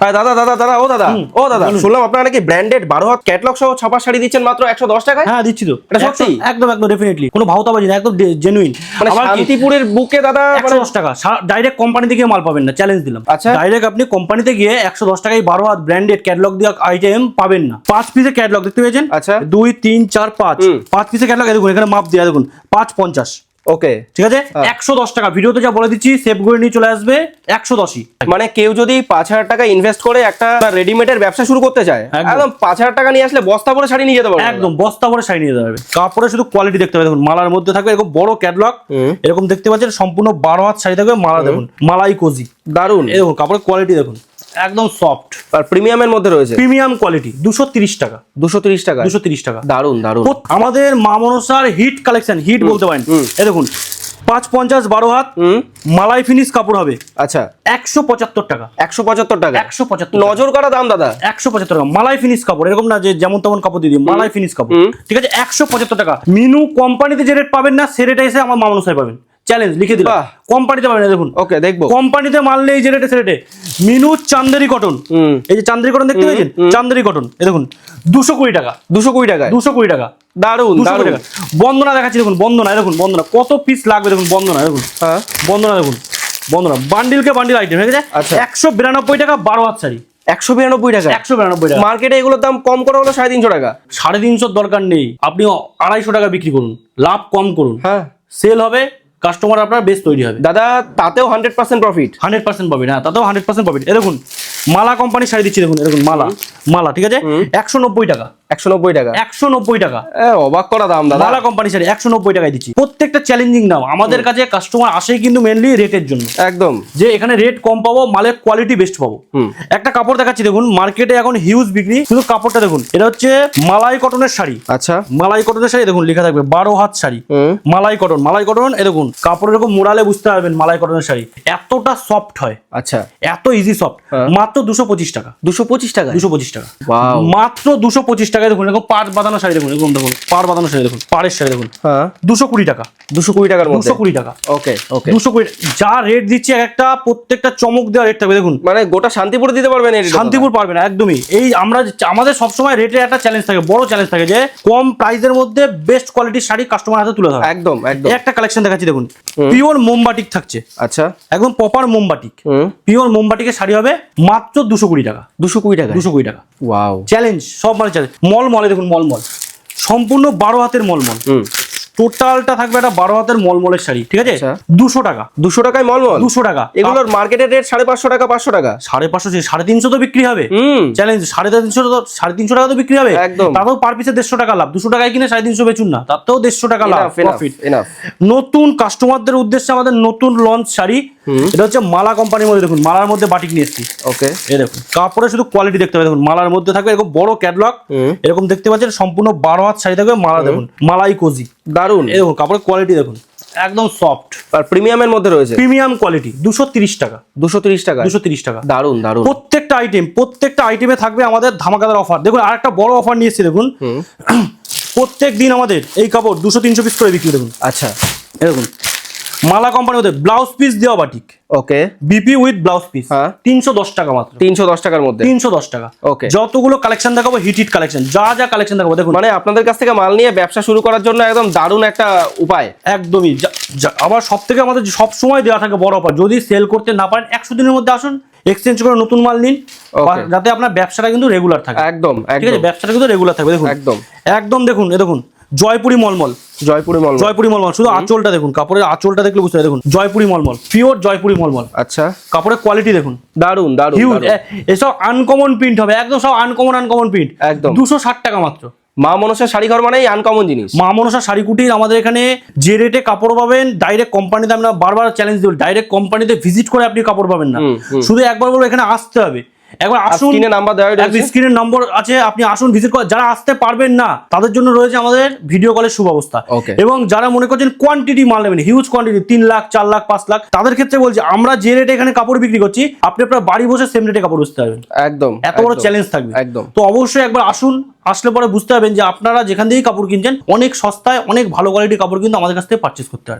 দাদা দাদা দাদা ও দাদা ও দাদা। শুনলাম আপনারা নাকি ব্র্যান্ডেড বারো হাত ক্যাটলগ সহ ছাপা শাড়ি দিচ্ছেন মাত্র একশো দশ টাকায়? হ্যাঁ দিচ্ছি তো। এটা সত্যি? একদম- একদম ডেফিনেটলি কোনো ভাওতাবাজি না একদম জেনুইন মানে শান্তিপুরের বুকে দাদা একশো মানে দশ টাকা। ডাইরেক্ট কোম্পানিতে গিয়ে মাল পাবেন না চ্যালেঞ্জ দিলাম। আচ্ছা। ডাইরেক্ট আপনি কোম্পানিতে গিয়ে একশো দশ টাকায় বারো হাত ব্র্যান্ডেড ক্যাটলগ দিয়ে আইটেম পাবেন না। পাঁচ পিসের ক্যাটলগ দেখতে পেয়েছেন? আচ্ছা। দুই তিন চার পাঁচ। পাঁচ পিসের ক্যাটলগ দেখুন এখানে মাপ দেওয়া দেখুন পাঁচ পঞ্চাশ। ওকে। ঠিক আছে? হ্যাঁ। একশো দশ টাকা। ভিডিওতে যা বলে দিচ্ছি সেভ করে নিয়ে চলে আসবে। একশো দশই। মানে কেউ যদি পাঁচ হাজার টাকা ইনভেস্ট করে একটা রেডিমেডের ব্যবসা শুরু করতে চায় একদম। পাঁচ হাজার টাকা নিয়ে আসলে বস্তা ভরে শাড়ি নিয়ে যেতে পারবে একদম বস্তা ভরে শাড়ি নিয়ে যেতে পারবে। কাপড়ে শুধু কোয়ালিটি দেখতে পাবে দেখুন মালার মধ্যে থাকবে এরকম বড় ক্যাটলগ এরকম দেখতে পাচ্ছেন সম্পূর্ণ বারো হাত শাড়ি থাকবে মালা দেখুন। মালাই কোজি। দারুণ দেখুন কাপড়ের কোয়ালিটি দেখুন। একদম সফট আর প্রিমিয়ামের মধ্যে রয়েছে? প্রিমিয়াম কোয়ালিটি দুশো তিরিশ টাকা। দুশো তিরিশ টাকা দুশো তিরিশ টাকা। দারুণ দারুণ আমাদের মা মনসার হিট কালেকশন হিট বলতে পারেন। এই দেখুন পাঁচ পঞ্চাশ বারো হাত মালাই ফিনিশ কাপড় হবে। আচ্ছা। একশো পঁচাত্তর টাকা। একশো পঁচাত্তর টাকা? একশো পঁচাত্তর নজর করা দাম দাদা। একশো পঁচাত্তর টাকা। মালাই ফিনিশ কাপড় এরকম না যে যেমন তেমন কাপড় দিয়ে দিই মালাই ফিনিশ কাপড়। ঠিক আছে একশো পঁচাত্তর টাকা। মিনু কোম্পানিতে যে রেট পাবেন না সে রেটে এসে আমার মামনসাই পাবেন। চ্যালেঞ্জ লিখে দিলাম। কোম্পানিতে পাবেন না দেখুন। ওকে দেখব। কোম্পানিতে মাল নেই যে রেটে রেটে। মিনু চান্দেরি কটন এই যে চান্দেরি কটন দেখতে পেয়েছেন? চান্দেরি কটন এই দেখুন দুশো কুড়ি টাকা। দুশো কুড়ি টাকায়? দুশো কুড়ি টাকা। দারুণ দারুণ টাকা। বন্দনা দেখাচ্ছি দেখুন বন্দনা দেখুন বন্দনা। কত পিস লাগবে দেখুন বন্দনা দেখুন। হ্যাঁ। বন্দনা দেখুন বন্দনা। বান্ডিলকে বান্ডিল আইটেম ঠিক আছে? আচ্ছা। একশো বিরানব্বই টাকা বারো হাত শাড়ি। একশো বিরানব্বই টাকা? একশো বিরানব্বই টাকা। মার্কেটে এগুলোর দাম কম করে হলো সাড়ে তিনশো টাকা? সাড়ে তিনশোর দরকার নেই। আপনি আড়াইশো টাকা বিক্রি করুন। লাভ কম করুন। হ্যাঁ। সেল হবে কাস্টমার আপনার বেশ তৈরি হবে। দাদা তাতেও hundred percent profit hundred percent profit হ্যাঁ তাতেও হান্ড্রেড পার্সেন্ট প্রফিট এ দেখুন মালা কোম্পানি শাড়ি দিচ্ছি দেখুন এরকম মালা মালা ঠিক আছে? একশো নব্বই টাকা। একশো নব্বই টাকা। একশো নব্বই টাকা। অবাক করা দাম দাদা। মালা কোম্পানি শাড়ি একশো নব্বই টাকায় দিচ্ছি। প্রত্যেকটা চ্যালেঞ্জিং দাম। আমাদের কাছে কাস্টমার আসেই কিন্তু মেনলি রেটের জন্য। একদম। যে এখানে রেট কম পাবো মালের কোয়ালিটি বেস্ট পাবো। একটা কাপড় দেখাচ্ছি দেখুন মার্কেটে এখন হিউজ বিক্রি। শুধু কাপড়টা দেখুন এটা হচ্ছে মালাই কটনের শাড়ি। আচ্ছা। মালাই কটনের শাড়ি দেখুন লেখা থাকবে বারো হাত শাড়ি। মালাই কটন মালাই কটন এ দেখুন কাপড় এরকম মোড়ালে বুঝতে পারবেন মালাই কটনের শাড়ি। এতটা সফট হয়। আচ্ছা। এত ইজি সফট হ্যাঁ। মাত্র দুশো পঁচিশ টাকা। দুশো পঁচিশ টাকা দুশো পঁচিশ টাকা। মাত্র দুশো পঁচিশ টাকায় দেখুন এরকম পাড় বাঁধানো শাড়ি দেখুন এরকম দেখুন পাড় বাঁধানো শাড়ি দেখুন পাড়ের শাড়ি দেখুন হ্যাঁ। দুশো কুড়ি টাকা। দুশো কুড়ি টাকার দুশো কুড়ি টাকা। ওকে ওকে দুশো কুড়ি যা রেট দিচ্ছে এক একটা প্রত্যেকটা চমক দেওয়া রেট থাকবে দেখুন। মানে গোটা শান্তিপুরে দিতে পারবেন শান্তিপুর পারবে না একদমই। এই আমরা আমাদের সবসময় রেটের একটা চ্যালেঞ্জ থাকে বড় চ্যালেঞ্জ থাকে যে কম প্রাইসের মধ্যে বেস্ট কোয়ালিটির শাড়ি কাস্টমার হাতে তুলে ধরা। একদম একদম। একটা কালেকশন দেখাচ্ছি দেখুন। পিওর মোমবাটিক থাকছে। আচ্ছা। একদম প্রপার মোমবাটিক পিওর মোমবাটিকের শাড়ি হবে মাত্র দুশো কুড়ি টাকা। দুশো কুড়ি টাকা দুশো কুড়ি টাকা। ওয়াও চ্যালেঞ্জ সব মানে চ্যালেঞ্জ মল মলে দেখুন মল মল সম্পূর্ণ বারো হাতের মলমল। টোটালটা থাকবে একটা বারো হাতের মলমলের শাড়ি ঠিক আছে? আচ্ছা। দুশো টাকা। দুশো টাকায় মলমল? দুশো টাকা। এগুলোর মার্কেটের রেট সাড়ে পাঁচশো টাকা পাঁচশো টাকা? সাড়ে পাঁচশো সাড়ে তিনশো তো বিক্রি হবে। চ্যালেঞ্জ সাড়ে তিনশো তো সাড়ে তিনশো টাকা তো বিক্রি হবে। একদম। তাতেও পার পিসে দেড়শো টাকা লাভ। দুশো টাকায় কিনে সাড়ে তিনশো বেচুন না। তার তাতেও দেড়শো টাকা লাভ প্রফিট নতুন কাস্টমারদের উদ্দেশ্যে আমাদের নতুন লঞ্চ শাড়ি। এটা হচ্ছে মালা কোম্পানির মধ্যে দেখুন মালার মধ্যে বাটিক নিয়ে এসেছি। ওকে। এই দেখুন কাপড়ে শুধু কোয়ালিটি দেখতে পাবেন দেখুন মালার মধ্যে থাকবে এরকম বড় ক্যাটলগ এরকম দেখতে পাচ্ছেন সম্পূর্ণ বারো হাত শাড়ি থাকবে মালা দেখুন। মালাই কোজি। দারুণ এই দেখুন কাপড়ের কোয়ালিটি দেখুন। একদম সফট আর প্রিমিয়ামের মধ্যে রয়েছে। প্রিমিয়াম কোয়ালিটি দুশো তিরিশ টাকা। দুশো তিরিশ টাকা দুশো তিরিশ টাকা। দারুণ দারুণ প্রত্যেকটা আইটেম প্রত্যেকটা আইটেমে থাকবে আমাদের ধামাকাদার অফার দেখুন আর একটা বড় অফার নিয়ে এসেছি দেখুন প্রত্যেক দিন আমাদের এই কাপড় দুশো তিনশো পিস করে বিক্রি দেখুন। আচ্ছা দেখুন। মালা কোম্পানি ওদের ব্লাউজ পিস দেওয়া batik okay BP with blouse piece হ্যাঁ। তিনশো দশ টাকা মাত্র। তিনশো দশ টাকার মধ্যে। তিনশো দশ টাকা। ওকে যতগুলো কালেকশন দেখাবো হিট হিট কালেকশন যা যা কালেকশন দেখাবো দেখুন। মানে আপনাদের কাছ থেকে মাল নিয়ে ব্যবসা শুরু করার জন্য একদম দারুণ একটা উপায়। একদমই। আবার সব থেকে আমাদের সব সময় দেওয়া থাকে বড় অফার যদি সেল করতে না পারেন একশো দিনের মধ্যে আসুন এক্সচেঞ্জ করে নতুন মাল নিন যাতে আপনার ব্যবসাটা কিন্তু রেগুলার থাকে। একদম ঠিক আছে? ব্যবসাটা কিন্তু রেগুলার থাকবে দেখুন। একদম। একদম দেখুন এ দেখুন। জয়পুরি মলমল। জয়পুরে মল জয়পুরি মলমল। শুধু আঁচলটা দেখুন কাপড়ের আঁচলটা দেখলে বুঝতে দেখুন জয়পুরি মলমল পিওর জয়পুরি মলমল। আচ্ছা। কাপড়ের কোয়ালিটি দেখুন। দারুণ দারুণ হিউজ এসব আনকমন প্রিন্ট হবে একদম সব আনকমন আনকমন প্রিন্ট একদম। দুশো ষাট টাকা মাত্র। মা মনসার শাড়ি ঘর মানেই আনকমন জিনিস। মা মনসা শাড়ি কুটির আমাদের এখানে যে রেটে কাপড় পাবেন ডাইরেক্ট কোম্পানিতে আমরা বারবার চ্যালেঞ্জ দেব। ডাইরেক্ট কোম্পানিতে ভিজিট করে আপনি কাপড় পাবেন না। শুধু একবার বলব এখানে আসতে হবে। একবার আসুন। স্ক্রিনে নাম্বার দেওয়া রয়েছে। স্ক্রিনের নম্বর আছে আপনি আসুন ভিজিট করে যারা আসতে পারবেন না তাদের জন্য রয়েছে আমাদের ভিডিও কলের সুব্যবস্থা। এবং যারা মনে করছেন কোয়ান্টিটি মাল নেবেন হিউজ কোয়ান্টিটি তিন লাখ চার লাখ পাঁচ লাখ তাদের ক্ষেত্রে বলছি আমরা যে রেটে এখানে কাপড় বিক্রি করছি আপনি আপনার বাড়ি বসে সেম রেটে কাপড় বুঝতে পারবেন। একদম এত বড় চ্যালেঞ্জ থাকবে। একদম। তো অবশ্যই একবার আসুন আসলে পরে বুঝতে পারবেন যে আপনারা যেখান থেকেই কাপড় কিনছেন অনেক সস্তায় অনেক ভালো কোয়ালিটির কাপড় কিন্তু আমাদের কাছ থেকে পারচেস করতে পারবেন।